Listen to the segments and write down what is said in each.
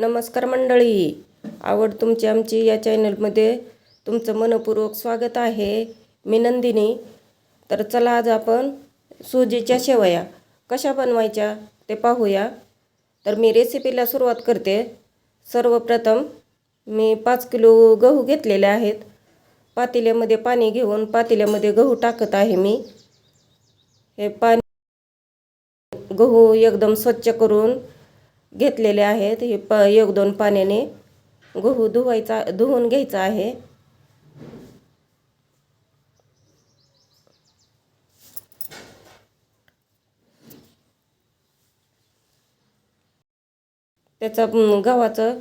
नमस्कार मंडळी. आवड तुमची आमची या चॅनलमध्ये तुमचं मनपूर्वक स्वागत आहे. मी नंदिनी. तर चला आज आपण सुजीच्या शेवया कशा बनवायच्या ते पाहूया. तर मी रेसिपीला सुरुवात करते. सर्वप्रथम मी पाच किलो गहू घेतलेले आहेत. पातेल्यामध्ये पाणी घेऊन पातेल्यामध्ये गहू टाकत आहे मी. हे पाणी गहू एकदम स्वच्छ करून घेतलेले आहेत. हे प एक दोन पाण्याने गहू धुवायचा धुवून घ्यायचा आहे. त्याचा गव्हाचं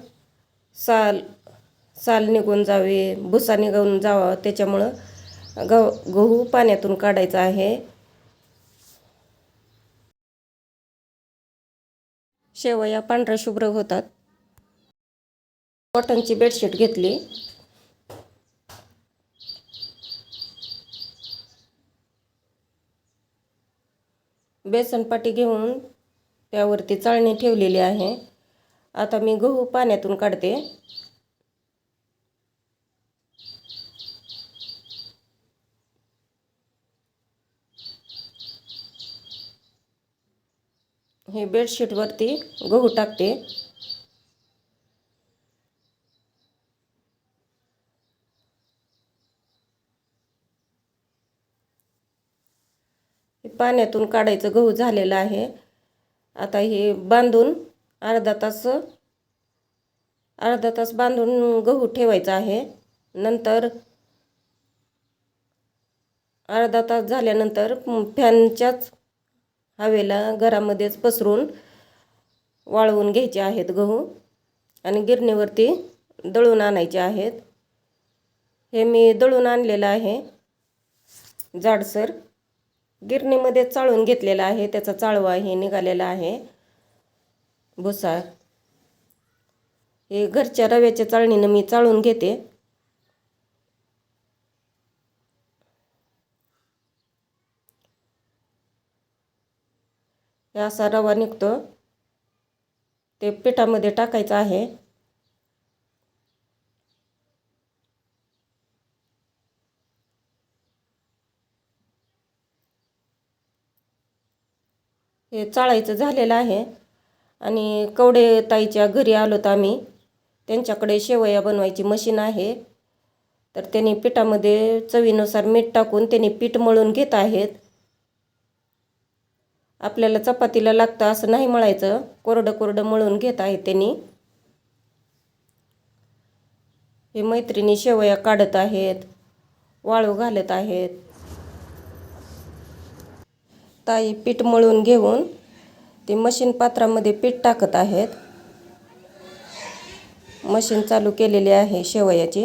साल साल निघून जावे भुसा निघून जावा. त्याच्यामुळं गव गहू पाण्यातून काढायचा आहे. शेवया पांढऱ्या शुभ्र होतात. कॉटनची बेडशीट घेतली. बेसनपाटी घेऊन त्यावरती चाळणी ठेवलेली आहे. आता मी गहू पाण्यातून काढते. हे बेडशीटवरती गहू टाकते. हे पाण्यातून काढायचं गहू झालेलं आहे. आता हे बांधून अर्धा तास अर्धा तास बांधून गहू ठेवायचा आहे. नंतर अर्धा तास झाल्यानंतर फॅनच्याच हवेला घरामध्येच पसरून वाळवून घ्यायचे आहेत गहू आणि गिरणीवरती दळून आणायचे आहेत. हे मी दळून आणलेलं आहे. जाडसर गिरणीमध्ये चाळून घेतलेला आहे. त्याचा चाळवा हे निघालेला आहे. भुसा हे घरच्या रव्याच्या चाळणीनं मी चाळून घेते. हे असा रवा निघतो. ते पिठामध्ये टाकायचं आहे. हे चाळायचं झालेलं आहे. आणि कवडे ताईच्या घरी आलो तर आम्ही. त्यांच्याकडे शेवया बनवायची मशीन आहे. तर त्यांनी पिठामध्ये चवीनुसार मीठ टाकून त्यांनी पीठ मळून घेत आहेत. आपल्याला चपातीला लागतं असं नाही मळायचं कोरडं कोरडं मळून घेत आहे त्यांनी. हे मैत्रिणी शेवया काढत आहेत. वाळू घालत आहेत. ताई पीठ मळून घेऊन ते मशीन पात्रामध्ये पीठ टाकत आहेत. मशीन चालू केलेली आहे शेवयाची.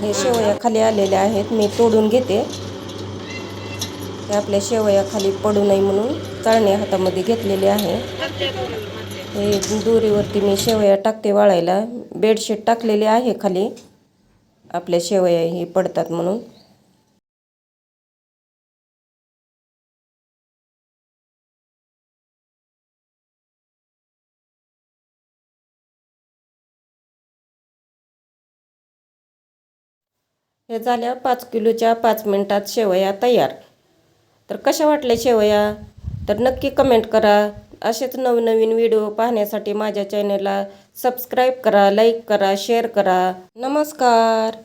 हे शेवया खाली आलेल्या आहेत. मी तोडून घेते. हे आपल्या शेवया खाली पडू नये म्हणून चाळणी हातामध्ये घेतलेले आहे. हे दोरीवरती मी शेवया टाकते वाळायला. बेडशीट टाकलेली आहे खाली. आपल्या शेवया हे पडतात म्हणून. हे झाल्या पाच किलोच्या पाच मिनटात शेवया तयार. तर कशा वाटल्या शेवया? तर नक्की कमेंट करा. असेच नवनवीन व्हिडिओ पाहण्यासाठी माझ्या चॅनलला सबस्क्राईब करा लाईक करा शेअर करा. नमस्कार!